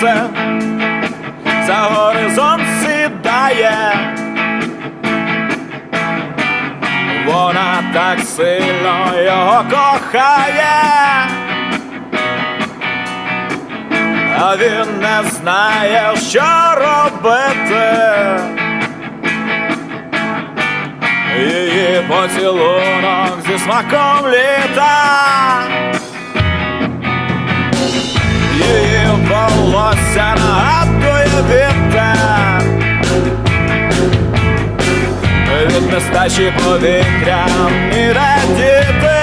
сонце за горизонт сідає. Вона так сильно його кохає, а він не знає, що робити. Її поцілунок зі смаком літа. Від нестачі повітря і радіти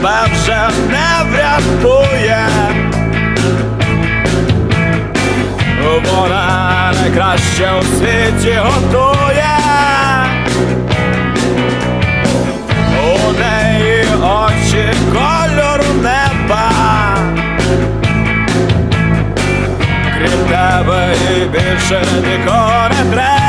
тебе вже не врятує, вона найкраще у світі готує, у неї очі кольору неба, крім тебе і більше нікого не треба.